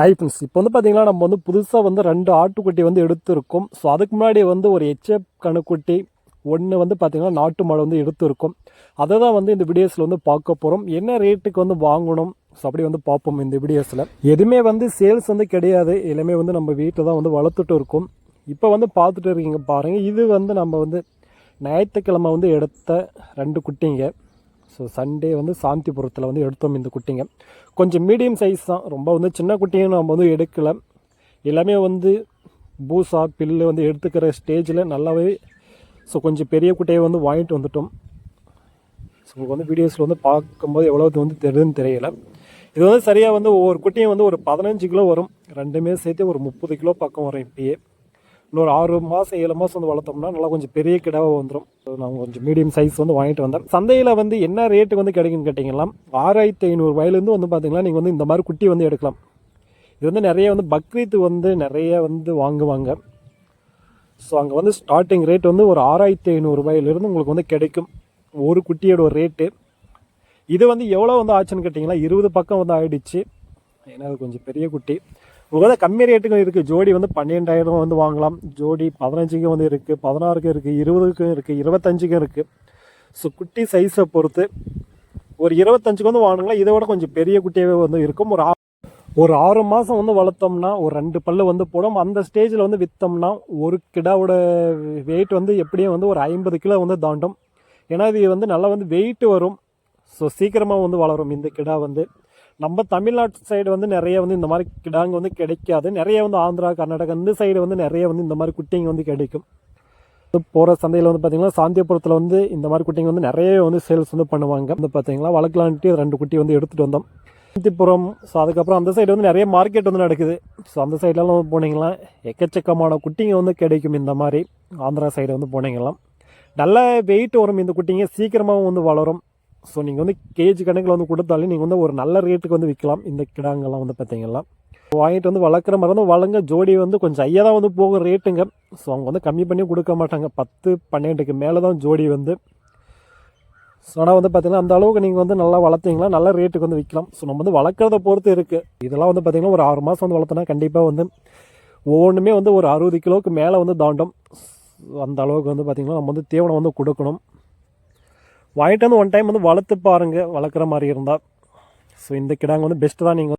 Hi friends இப்போ வந்து பார்த்தீங்கன்னா நம்ம வந்து புதுசாக வந்து ரெண்டு ஆட்டுக்குட்டி வந்து எடுத்திருக்கோம். ஸோ அதுக்கு முன்னாடி வந்து ஒரு எச்எஃப் கணுக்குட்டி ஒன்று வந்து பார்த்திங்கன்னா நாட்டு மாடு வந்து எடுத்திருக்கோம். அதை தான் வந்து இந்த வீடியோஸில் வந்து பார்க்க போகிறோம் என்ன ரேட்டுக்கு வந்து வாங்கணும்? ஸோ அப்படி வந்து பார்ப்போம் இந்த வீடியோஸில் எதுவுமே வந்து சேல்ஸ் வந்து கிடையாது. எல்லாமே வந்து நம்ம வீட்டில் தான் வந்து வளர்த்துட்டு இருக்கோம். இப்போ வந்து பார்த்துட்டு இருக்கீங்க பாருங்கள் இது வந்து நம்ம வந்து ஞாயிற்றுக்கிழமை வந்து எடுத்த ரெண்டு குட்டிங்க. ஸோ சண்டே வந்து சாந்திபுரத்தில் வந்து எடுத்தோம் இந்த குட்டிங்க. கொஞ்சம் மீடியம் சைஸ் தான். ரொம்ப வந்து சின்ன குட்டியும் நம்ம வந்து எடுக்கலை. எல்லாமே வந்து பூசா பில்லு வந்து எடுத்துக்கிற ஸ்டேஜில் நல்லாவே ஸோ கொஞ்சம் பெரிய குட்டையை வந்து வாங்கிட்டு வந்துட்டோம். ஸோ உங்களுக்கு வந்து வீடியோஸில் வந்து பார்க்கும்போது எவ்வளோ வந்து தெரியுதுன்னு தெரியல. இது வந்து சரியாக வந்து ஒவ்வொரு குட்டியும் வந்து ஒரு பதினஞ்சு கிலோ வரும். ரெண்டுமே சேர்த்து ஒரு முப்பது கிலோ பக்கம் வரும் இப்பயே. இன்னொரு ஆறு மாதம் ஏழு மாதம் வந்து வளர்த்தோம்னா நல்லா கொஞ்சம் பெரிய கிடாவாக வந்துடும் நான் கொஞ்சம் மீடியம் சைஸ் வந்து வாங்கிட்டு வந்தேன் சந்தையில் வந்து என்ன ரேட்டு வந்து கிடைக்குன்னு கேட்டிங்கன்னா ஆறாயிரத்தி ஐநூறு வயலேருந்து வந்து பார்த்தீங்கன்னா நீங்கள் வந்து இந்த மாதிரி குட்டி வந்து எடுக்கலாம். இது வந்து நிறைய வந்து பக்ரீத்து வந்து நிறைய வந்து வாங்குவாங்க. ஸோ அங்கே வந்து ஸ்டார்டிங் ரேட் வந்து ஒரு ஆறாயிரத்தி ஐநூறுரூபாயிலிருந்து உங்களுக்கு வந்து கிடைக்கும். ஒரு குட்டியோட ஒரு ரேட்டு இது வந்து எவ்வளோ வந்து ஆச்சுன்னு கேட்டிங்கன்னா இருபது பக்கம் வந்து ஆயிடுச்சு. ஏன்னா அது கொஞ்சம் பெரிய குட்டி. உங்களுக்கு வந்து கம்மி ரேட்டுக்கும் இருக்குது ஜோடி வந்து பன்னெண்டாயிரம் வந்து வாங்கலாம். ஜோடி பதினஞ்சுக்கும் வந்து இருக்குது பதினாறுக்கும் இருக்குது இருபதுக்கும் இருக்குது இருபத்தஞ்சுக்கும் இருக்குது ஸோ குட்டி சைஸை பொறுத்து ஒரு இருபத்தஞ்சுக்கு வந்து வாங்கினா இதை விட கொஞ்சம் பெரிய குட்டியாகவே வந்து இருக்கும். ஒரு ஒரு ஆறு மாதம் வந்து வளர்த்தோம்னா ஒரு ரெண்டு பல்லு வந்து போடும். அந்த ஸ்டேஜில் வந்து விற்றோம்னா ஒரு கிடாவோட வெயிட் வந்து எப்படியும் வந்து ஒரு ஐம்பது கிலோ வந்து தாண்டும். ஏன்னா இது வந்து நல்லா வந்து வெயிட் வரும். ஸோ சீக்கிரமாக வந்து வளரும் இந்த கிடா வந்து. நம்ம தமிழ்நாட்டு சைடு வந்து நிறைய வந்து இந்த மாதிரி கிடாங்க வந்து கிடைக்காது. நிறைய வந்து ஆந்திரா கர்நாடகா இந்த சைடு வந்து நிறைய வந்து இந்த மாதிரி குட்டிங்க வந்து கிடைக்கும். போகிற சந்தையில் வந்து பார்த்திங்கன்னா சாந்தியபுரத்தில் வந்து இந்த மாதிரி குட்டிங்க வந்து நிறைய வந்து சேல்ஸ் வந்து பண்ணுவாங்க. வந்து பார்த்தீங்களா வளர்க்கலான்ட்டு ரெண்டு குட்டி வந்து எடுத்துகிட்டு வந்தோம். காந்திபுரம் ஸோ அதுக்கப்புறம் அந்த சைடு வந்து நிறைய மார்க்கெட் வந்து நடக்குது. ஸோ அந்த சைட்லலாம் போனீங்களா எக்கச்சக்கமான குட்டிங்க வந்து கிடைக்கும் இந்த மாதிரி. ஆந்திரா சைடு வந்து போனீங்களாம். நல்ல வெயிட் வரும் இந்த குட்டிங்க. சீக்கிரமாகவும் வந்து வளரும். ஸோ நீங்கள் வந்து கேஜி கணக்கில் வந்து கொடுத்தாலே நீங்கள் வந்து ஒரு நல்ல ரேட்டுக்கு வந்து விற்கலாம் இந்த கிடாங்கெல்லாம் வந்து பார்த்தீங்கன்னா வாங்கிட்டு வந்து வளர்க்குற மாதிரி வந்து வளங்க. ஜோடி வந்து கொஞ்சம் ஐயா தான் வந்து போகும் ரேட்டுங்க ஸோ அவங்க வந்து கம்மி பண்ணி கொடுக்க மாட்டாங்க. பத்து பன்னெண்டுக்கு மேலே தான் ஜோடி வந்து. ஸோ ஆனால் வந்து பார்த்தீங்கன்னா அந்த அளவுக்கு நீங்கள் வந்து நல்லா வளர்த்தீங்களா நல்ல ரேட்டுக்கு வந்து விற்கலாம் ஸோ நம்ம வந்து வளர்க்குறத பொறுத்து இருக்குது இதெல்லாம் வந்து பார்த்தீங்கன்னா ஒரு ஆறு மாதம் வந்து வளர்த்தோன்னா கண்டிப்பாக வந்து ஒவ்வொன்றுமே வந்து ஒரு அறுபது கிலோவுக்கு மேலே வந்து தாண்டும். அந்த அளவுக்கு வந்து பார்த்திங்கன்னா நம்ம வந்து தீவனம் வந்து கொடுக்கணும். வாங்கிட்டு வந்து ஒன் டைம் வந்து வளர்த்து பாருங்கள் வளர்க்குற மாதிரி இருந்தால் ஸோ இந்த கிடாங்க வந்து பெஸ்ட்டு தான் நீங்கள்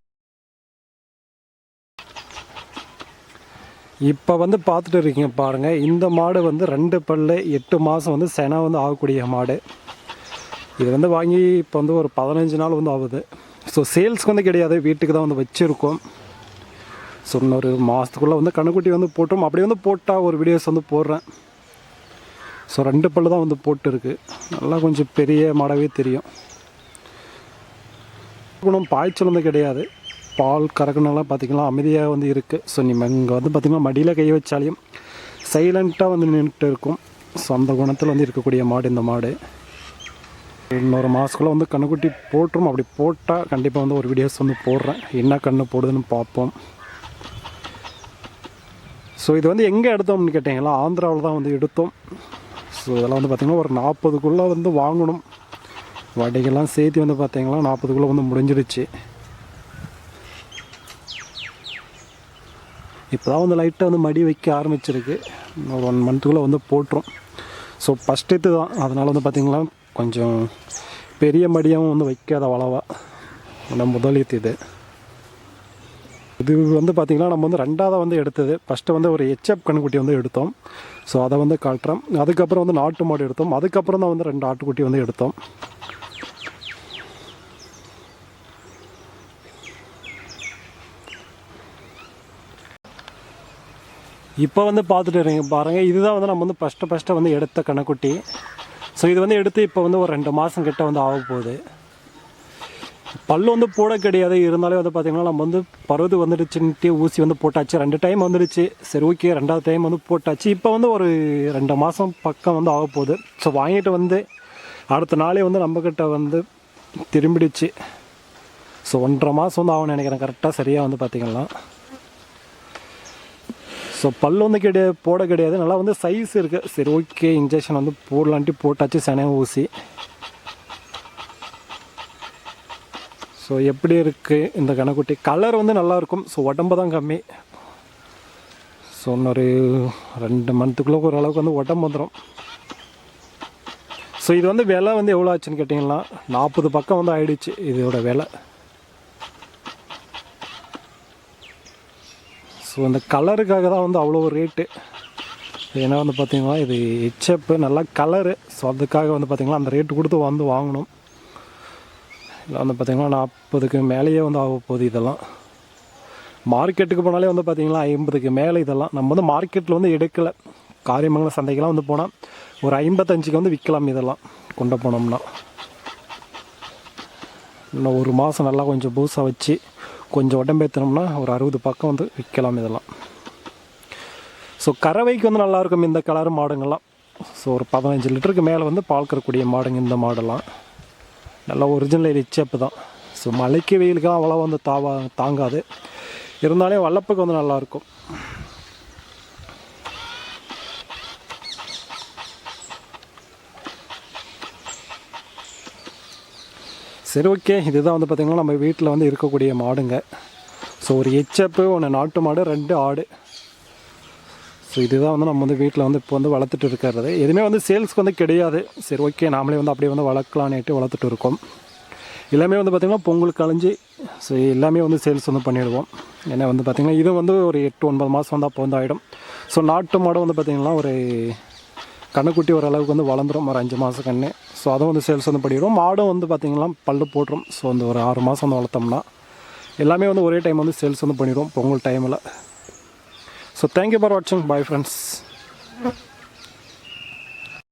இப்போ வந்து பார்த்துட்டு இருக்கீங்க பாருங்கள் இந்த மாடு வந்து ரெண்டு பல்லு எட்டு மாதம் வந்து செனை வந்து ஆகக்கூடிய மாடு. இது வந்து வாங்கி இப்போ வந்து ஒரு பதினஞ்சு நாள் வந்து ஆகுது. ஸோ சேல்ஸ்க்கு வந்து கிடையாது வீட்டுக்கு தான் வந்து வச்சுருக்கோம். ஸோ இன்னொரு மாதத்துக்குள்ளே வந்து கண்ணுக்குட்டி வந்து போட்டோம். அப்படியே வந்து போட்டால் ஒரு வீடியோஸ் வந்து போடுறேன். ஸோ ரெண்டு பல்லு தான் வந்து போட்டுருக்கு. நல்லா கொஞ்சம் பெரிய மாடாவே தெரியும். குணம் பாய்ச்சல் வந்து கிடையாது. பால் கறக்குனெல்லாம் பார்த்திங்கன்னா அமைதியாக வந்து இருக்குது ஸோ நீங்கள் இங்கே வந்து பார்த்திங்கன்னா மடியில் கை வச்சாலையும் சைலண்ட்டாக வந்து நின்றுட்டு இருக்கும். ஸோ அந்த குணத்தில் வந்து இருக்கக்கூடிய மாடு இந்த மாடு. இன்னொரு மாதத்துக்குள்ளே வந்து கண்ணுக்குட்டி போட்டுரும். அப்படி போட்டால் கண்டிப்பாக வந்து ஒரு வீடியோஸ் வந்து போடுறேன். என்ன கண்ணு போடுதுன்னு பார்ப்போம். ஸோ இது வந்து எங்கே எடுத்தோம்னு கேட்டிங்களா? ஆந்திராவில் தான் வந்து எடுத்தோம். ஸோ இதெல்லாம் வந்து பார்த்திங்கன்னா ஒரு நாற்பதுக்குள்ளே வந்து வாங்கணும். வடைகள்லாம் சேர்த்து வந்து பார்த்திங்கன்னா நாற்பதுக்குள்ளே வந்து முடிஞ்சிடுச்சு. இப்போ தான் வந்து லைட்டாக வந்து மடி வைக்க ஆரம்பிச்சிருக்கு. ஒரு ஒன் மந்த்துக்குள்ளே வந்து போட்டுரும். ஸோ ஃபஸ்ட் இது தான் அதனால் வந்து பார்த்திங்கன்னா கொஞ்சம் பெரிய மடியாகவும் வந்து வைக்காத அளவா. நம்ம முதலீத்து இது. இது வந்து பார்த்திங்கன்னா நம்ம வந்து ரெண்டாவதாக வந்து எடுத்தது. ஃபஸ்ட்டு வந்து ஒரு ஹெச்எப் கண்ணுக்குட்டி வந்து எடுத்தோம். ஸோ அதை வந்து காட்டுறோம். அதுக்கப்புறம் வந்து நாட்டு மாடு எடுத்தோம். அதுக்கப்புறம் தான் வந்து ரெண்டு ஆட்டுக்குட்டி வந்து எடுத்தோம். இப்போ வந்து பார்த்துட்டு இருக்கீங்க பாருங்கள் இதுதான் வந்து நம்ம வந்து ஃபஸ்ட்டு ஃபஸ்ட்டு வந்து எடுத்த கணக்குட்டி ஸோ இது வந்து எடுத்து இப்போ வந்து ஒரு ரெண்டு மாதம் கிட்ட வந்து ஆக போகுது பல்லு வந்து போட கிடையாது. இருந்தாலே வந்து பார்த்திங்கன்னா நம்ம வந்து பருவது வந்துடுச்சுன்ட்டு ஊசி வந்து போட்டாச்சு. ரெண்டு டைம் வந்துடுச்சு. சரி ஓகே ரெண்டாவது டைம் வந்து போட்டாச்சு. இப்போ வந்து ஒரு ரெண்டு மாதம் பக்கம் வந்து ஆக போகுது. ஸோ வாங்கிட்டு வந்து அடுத்த நாளே வந்து நம்மக்கிட்ட வந்து திரும்பிடுச்சு. ஸோ ஒன்றரை மாதம் வந்து ஆகும்னு நினைக்கிறேன். கரெக்டாக சரியாக வந்து பார்த்திங்கன்னா ஸோ பல் வந்து கிடையாது போட கிடையாது. நல்லா வந்து சைஸ் இருக்குது சரி ஓகே இன்ஜெக்ஷன் வந்து போடலான்ட்டு போட்டாச்சு. சென ஊசி. ஸோ எப்படி இருக்குது இந்த கணக்குட்டி கலர் வந்து நல்லாயிருக்கும் ஸோ உடம்பு தான் கம்மி. ஸோ இன்னொரு ரெண்டு மந்த்துக்குள்ளே ஓரளவுக்கு வந்து உடம்பு வந்துடும் ஸோ இது வந்து விலை வந்து எவ்வளோ ஆச்சுன்னு கேட்டிங்கன்னா நாற்பது பக்கம் வந்து ஆயிடுச்சு இதோட விலை. ஸோ இந்த கலருக்காக தான் வந்து அவ்வளோ ரேட்டு ஏன்னா வந்து பார்த்திங்கன்னா இது ஹெச்எப்பு நல்லா கலரு ஸோ அதுக்காக வந்து பார்த்திங்கன்னா அந்த ரேட்டு கொடுத்து வந்து வாங்கணும். வந்து பார்த்திங்கன்னா நாற்பதுக்கு மேலேயே வந்து ஆக போகுது இதெல்லாம். மார்க்கெட்டுக்கு போனாலே வந்து பார்த்திங்கன்னா ஐம்பதுக்கு மேலே இதெல்லாம். நம்ம வந்து மார்க்கெட்டில் வந்து எடுக்கலை. காரியமங்கலம் சந்தைக்கெலாம் வந்து போனால் ஒரு ஐம்பத்தஞ்சுக்கு வந்து விற்கலாம் இதெல்லாம். கொண்டு போனோம்னா. இன்னும் ஒரு மாதம் நல்லா கொஞ்சம் பூசாக வச்சு கொஞ்சம் உடம்பேற்றினோம்னா ஒரு அறுபது பக்கம் வந்து விற்கலாம் இதெல்லாம். ஸோ கறவைக்கு வந்து நல்லாயிருக்கும் இந்த கலர் மாடுங்கள்லாம். ஸோ ஒரு பதினஞ்சு லிட்டருக்கு மேலே வந்து பால் கறக்கூடிய மாடுங்க இந்த மாடெல்லாம். நல்லா ஒரிஜினல் ரிச்சப்பு தான் ஸோ மலைக்கு வெயிலுக்கு அவ்வளோ வந்து தாவா தாங்காது. இருந்தாலே வளர்ப்புக்கு வந்து நல்லாயிருக்கும். சரி ஓகே இதுதான் வந்து பார்த்திங்கன்னா நம்ம வீட்டில் வந்து இருக்கக்கூடிய மாடுங்க. ஸோ ஒரு எச்சப்பு ஒன்று நாட்டு மாடு ரெண்டு ஆடு. ஸோ இதுதான் வந்து நம்ம வந்து வீட்டில் வந்து இப்போ வந்து வளர்த்துட்டு இருக்கிறது. எதுவுமே வந்து சேல்ஸ்க்கு வந்து கிடையாது. சரி ஓகே நாமளே வந்து அப்படியே வந்து வளர்க்கலான்னுட்டு வளர்த்துட்டு இருக்கோம். எல்லாமே வந்து பார்த்திங்கன்னா பொங்கல் கழிஞ்சு ஸோ எல்லாமே வந்து சேல்ஸ் வந்து பண்ணிடுவோம். ஏன்னா வந்து பார்த்திங்கன்னா இது வந்து ஒரு எட்டு ஒன்பது மாதம் வந்து அப்போ வந்து ஆகிடும் ஸோ நாட்டு மாடு வந்து பார்த்திங்கன்னா ஒரு கண்ணுக்குட்டி ஓரளவுக்கு வந்து வளர்ந்துரும். ஒரு அஞ்சு மாதம் கண்ணு. ஸோ அதுவும் வந்து சேல்ஸ் வந்து பண்ணிடுவோம். மாடும் வந்து பார்த்திங்கன்னா பல்லு போட்டுரும். ஸோ அந்த ஒரு ஆறு மாதம் வந்து வளர்த்தோம்னா எல்லாமே வந்து ஒரே டைம் வந்து சேல்ஸ் வந்து பண்ணிடுவோம். பொங்கல் டைமில் So thank you for watching. Bye friends.